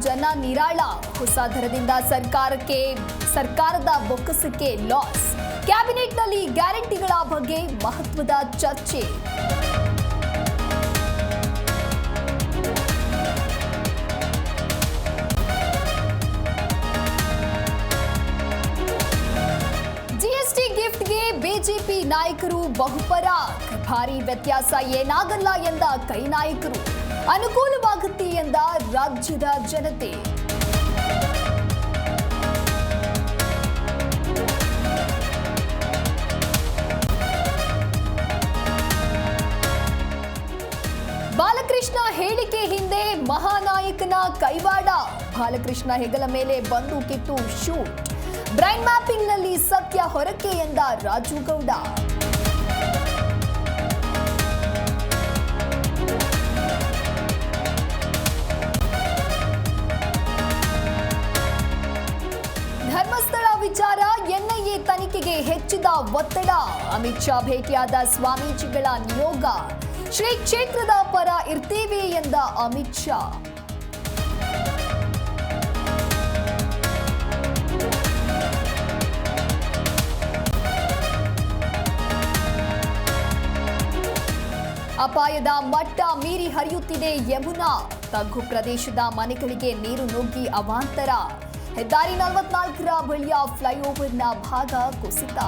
ಜನ ನಿರಾಳ. ಹೊಸ ದರದಿಂದ ಸರ್ಕಾರಕ್ಕೆ, ಸರ್ಕಾರದ ಬೊಕ್ಕಸಕ್ಕೆ ಲಾಸ್ ಕ್ಯಾಬಿನೆಟ್ನಲ್ಲಿ ಗ್ಯಾರಂಟಿಗಳ ಬಗ್ಗೆ ಮಹತ್ವದ ಚರ್ಚೆ. ಜಿಎಸ್ಟಿ ಗಿಫ್ಟ್ಗೆ ಬಿಜೆಪಿ ನಾಯಕರು ಬಹುಪರ. ಭಾರಿ ವ್ಯತ್ಯಾಸ ಏನಾಗಲ್ಲ ಎಂದ ಕೈ ನಾಯಕರು. ಅನುಕೂಲವಾಗುತ್ತೆ ಎಂದ ರಾಜ್ಯದ ಜನತೆ. ಬಾಲಕೃಷ್ಣ ಹೇಳಿಕೆ ಹಿಂದೆ ಮಹಾನಾಯಕನ ಕೈವಾಡ. ಬಾಲಕೃಷ್ಣ ಹೆಗಲ ಮೇಲೆ ಬಂದೂಕಿಟ್ಟು ಶೂಟ್. ಬ್ರೈನ್ ಮ್ಯಾಪಿಂಗ್ನಲ್ಲಿ ಸತ್ಯ ಹೊರಕೆ ಎಂದ ರಾಜು ಗೌಡ. ತನಿಖೆಗೆ ಹೆಚ್ಚಿದ ಒತ್ತಡ. ಅಮಿತ್ ಶಾ ಭೇಟಿಯಾದ ಸ್ವಾಮೀಜಿಗಳ ನಿಯೋಗ. ಶ್ರೀ ಕ್ಷೇತ್ರದ ಪರ ಇರ್ತೇವೆ ಎಂದ ಅಮಿತ್ ಶಾ. ಅಪಾಯದ ಮಟ್ಟ ಮೀರಿ ಹರಿಯುತ್ತಿದೆ ಯಮುನಾ. ತಗ್ಗು ಪ್ರದೇಶದ ಮನೆಗಳಿಗೆ ನೀರು ನುಗ್ಗಿ ಅವಾಂತರ. ಹೆದ್ದಾರಿ ನಲವತ್ನಾಲ್ಕರ ಬಳಿಯ ಫ್ಲೈಓವರ್ನ ಭಾಗ ಕುಸಿತ.